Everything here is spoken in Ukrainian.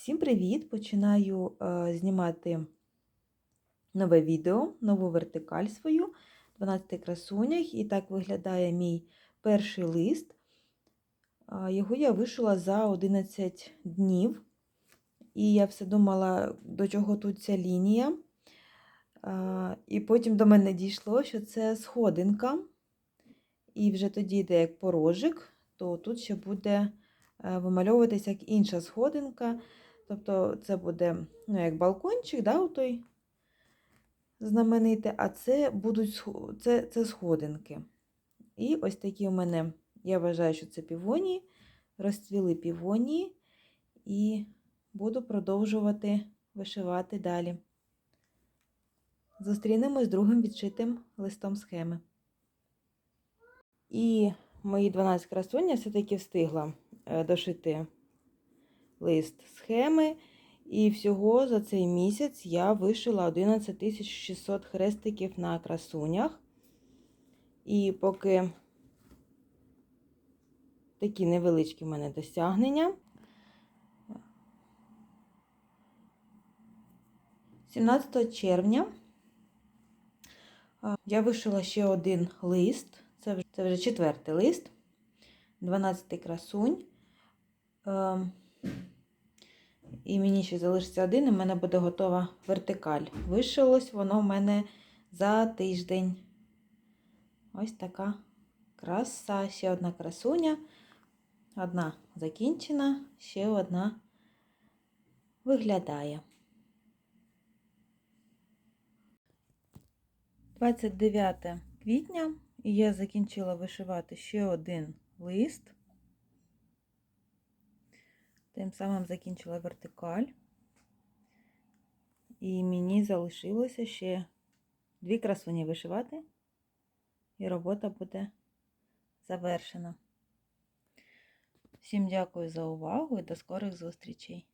Всім привіт! Починаю е, знімати нове відео, нову вертикаль свою 12 красунях. І так виглядає мій перший лист. Його я вишила за 11 днів. І я все думала, до чого тут ця лінія. І потім до мене дійшло, що це сходинка. І вже тоді йде як порожик, то тут ще буде е, вимальовуватися як інша сходинка. Тобто це буде ну, як балкончик, да, той знаменитий, а це будуть це, це сходинки. І ось такі у мене, я вважаю, що це півонії, розцвіли півонії, і буду продовжувати вишивати далі. Зустрінемось з другим відшитим листом схеми. І мої 12 красунь я все-таки встигла дошити лист схеми. І всього за цей місяць я вишила 11 600 хрестиків на красунях. І поки такі невеличкі в мене досягнення. 17 червня я вишила ще один лист. Це вже, це вже четвертий лист, 12 красунь. І мені ще залишиться один, і в мене буде готова вертикаль. Вишилось воно в мене за тиждень. Ось така краса. Ще одна красуня. Одна закінчена, ще одна виглядає. 29 квітня, і я закінчила вишивати ще один лист. Тим самим закінчила вертикаль. І мені залишилося ще дві красуні вишивати, і робота буде завершена. Всім дякую за увагу і до скорих зустрічей!